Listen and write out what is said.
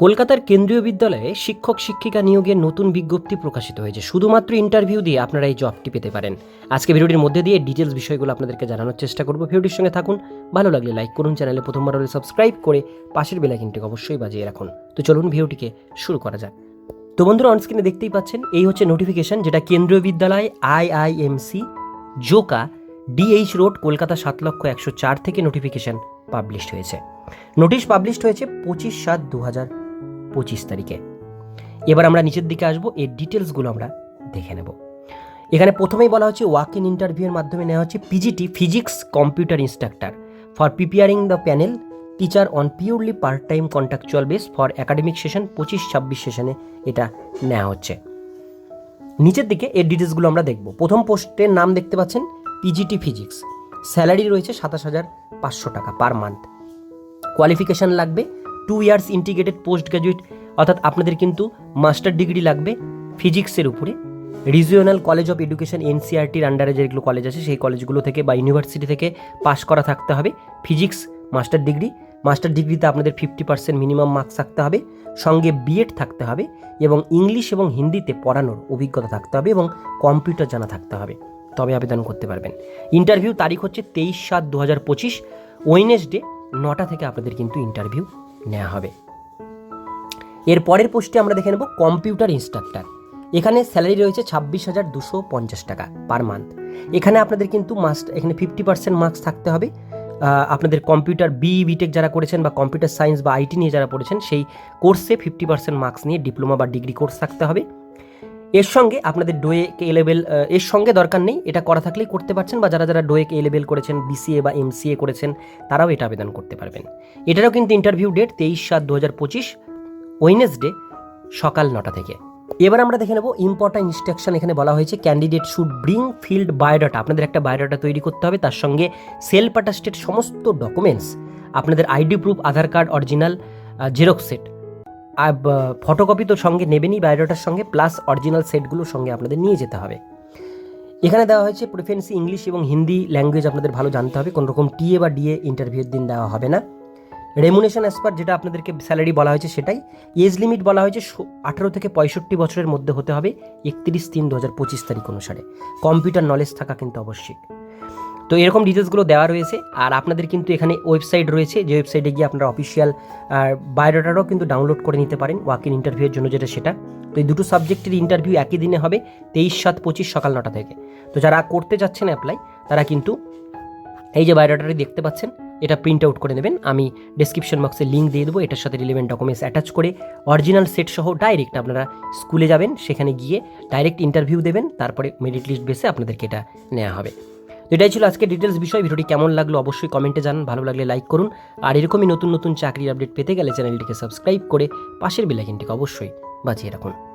কলকাতার কেন্দ্রীয় বিদ্যালয়ে শিক্ষক শিক্ষিকা নিয়োগের নতুন বিজ্ঞপ্তি প্রকাশিত হয়েছে। শুধুমাত্র ইন্টারভিউ দিয়ে আপনারা এই জবটি পেতে পারেন। আজকে ভিডিওটির মধ্যে দিয়ে ডিটেলস বিষয়গুলো আপনাদেরকে জানানোর চেষ্টা করব। ভিডিওটির সঙ্গে থাকুন, ভালো লাগলে লাইক করুন, চ্যানেলে প্রথমবার হলে সাবস্ক্রাইব করে পাশের বেলাইকিনটিকে অবশ্যই বাজিয়ে রাখুন। তো চলুন ভিডিওটিকে শুরু করা যাক। তো বন্ধুরা অনস্ক্রিনে দেখতেই পাচ্ছেন, এই হচ্ছে নোটিফিকেশন যেটা কেন্দ্রীয় বিদ্যালয় IIMC Joka DH road, Kolkata সাত লক্ষ একশো চার থেকে নোটিফিকেশন পাবলিশড হয়েছে। নোটিশ পাবলিশড হয়েছে পঁচিশ সাত দু হাজার পঁচিশ তারিখে। এবার আমরা নিচের দিকে আসব, এর ডিটেলসগুলো আমরা দেখে নেব। এখানে প্রথমেই বলা হচ্ছে ওয়াক ইন ইন্টারভিউয়ের মাধ্যমে নেওয়া হচ্ছে PGT physics computer instructor for preparing the panel teacher on purely part time contractual base for academic session পঁচিশ ছাব্বিশ সেশনে এটা নেওয়া হচ্ছে। নিচের দিকে এর ডিটেলসগুলো আমরা দেখব। প্রথম পোস্টের নাম দেখতে পাচ্ছেন পিজিটি ফিজিক্স স্যালারি রয়েছে সাতাশ হাজার পাঁচশো টাকা পার মান্থ। কোয়ালিফিকেশান লাগবে two years integrated post graduate অর্থাৎ আপনাদের কিন্তু মাস্টার ডিগ্রি লাগবে ফিজিক্সের উপরে। রিজিওনাল কলেজ অফ এডুকেশন এনসিআরটির আন্ডারে যেগুলো কলেজ আছে, সেই কলেজগুলো থেকে বা ইউনিভার্সিটি থেকে পাস করা থাকতে হবে। ফিজিক্স মাস্টার ডিগ্রি মাস্টার ডিগ্রিতে আপনাদের ফিফটি পার্সেন্ট মিনিমাম মার্কস থাকতে হবে। সঙ্গে বিএড থাকতে হবে এবং ইংলিশ এবং হিন্দিতে পড়ানোর অভিজ্ঞতা থাকতে হবে এবং কম্পিউটার জানা থাকতে হবে। তবে আবেদন করতে পারবেন। ইন্টারভিউ তারিখ হচ্ছে তেইশ সাত দু হাজার পঁচিশ ওয়েনেসডে নটা থেকে আপনাদের কিন্তু ইন্টারভিউ নেওয়া হবে। এর পরের পোস্টে আমরা দেখে নেব কম্পিউটার ইনস্ট্রাক্টর। এখানে স্যালারি রয়েছে ছাব্বিশ হাজার দুশো পঞ্চাশ টাকা পার মান্থ। এখানে আপনাদের কিন্তু মাস্ট, এখানে ফিফটি পার্সেন্ট মার্কস থাকতে হবে। আপনাদের কম্পিউটার বি, বিটেক যারা করেছেন বা কম্পিউটার সায়েন্স বা আইটি নিয়ে যারা পড়েছেন, সেই কোর্সে ফিফটি পার্সেন্ট মার্কস নিয়ে ডিপ্লোমা বা ডিগ্রি কোর্স থাকতে হবে। এর সঙ্গে আপনাদের ডোয়েক এ লেভেল এর সঙ্গে দরকার নেই, এটা করা থাকলেই করতে পারছেন বা যারা যারা ডোয়েক এ লেভেল করেছেন, বিসিএ বা এমসিএ করেছেন, তারাও এটা আবেদন করতে পারবেন। এটারও কিন্তু ইন্টারভিউ ডেট তেইশ সাত দু হাজার পঁচিশ ওয়েনেসডে সকাল নটা থেকে। এবার আমরা দেখে নেব ইম্পর্ট্যান্ট ইনস্ট্রাকশন এখানে বলা হয়েছে candidate should bring filled biodata আপনাদের একটা বায়োডাটা তৈরি করতে হবে, তার সঙ্গে সেলফ অ্যাটাস্টেড সমস্ত ডকুমেন্টস আপনাদের ID proof Aadhaar card original xerox set photocopy তো সঙ্গে নেবেনই বায়োডাটার সঙ্গে প্লাস অরিজিনাল সেটগুলো সঙ্গে আপনাদের নিয়ে যেতে হবে। এখানে দেওয়া হয়েছে প্রিফারেন্সি ইংলিশ এবং হিন্দি ল্যাঙ্গুয়েজ আপনাদের ভালো জানতে হবে কোনো রকম টিএ বা ডিএ ইন্টারভিউর দিন দেওয়া হবে না। রেমুনেশন অ্যাজ পার যেটা আপনাদেরকে স্যালারি বলা হয়েছে সেটাই। এজ লিমিট বলা হয়েছে আঠারো থেকে পঁয়ষট্টি বছরের মধ্যে হতে হবে, একত্রিশ তিন দু হাজার পঁচিশ তারিখ অনুসারে। কম্পিউটার নলেজ থাকা কিন্তু আবশ্যিক। তো এরকম ডিটেলসগুলো দেওয়া রয়েছে। আর আপনাদের কিন্তু এখানে ওয়েবসাইট রয়েছে, যে ওয়েবসাইটে গিয়ে আপনারা অফিসিয়াল বায়োডাটারও কিন্তু ডাউনলোড করে নিতে পারেন ওয়াক ইন ইন্টারভিউয়ের জন্য যেটা সেটা। তো এই দুটো সাবজেক্টের ইন্টারভিউ একই দিনে হবে, তেইশ সাত পঁচিশ সকাল নটা থেকে। তো যারা করতে যাচ্ছেন অ্যাপ্লাই তারা কিন্তু এই যে বায়োডাটাটি দেখতে পাচ্ছেন, এটা প্রিন্ট আউট করে নেবেন। আমি ডেসক্রিপশন বক্সে লিঙ্ক দিয়ে দেবো, এটার সাথে রিলেভেন্ট ডকুমেন্টস অ্যাটাচ করে অরিজিনাল সেট সহ ডাইরেক্ট আপনারা স্কুলে যাবেন, সেখানে গিয়ে ডাইরেক্ট ইন্টারভিউ দেবেন, তারপরে মেরিট লিস্ট বেসে আপনাদেরকে এটা নেওয়া হবে। এটাই ছিল আজকে ডিটেলস বিষয়। ভিডিওটি কেমন লাগল অবশ্যই কমেন্টে জানান। ভালো লাগলে লাইক করুন। আর এরকমই নতুন নতুন চাকরির আপডেট পেতে গেলে চ্যানেলটিকে সাবস্ক্রাইব করে পাশের বেলাইকিনটিকে অবশ্যই বাঁচিয়ে রাখুন।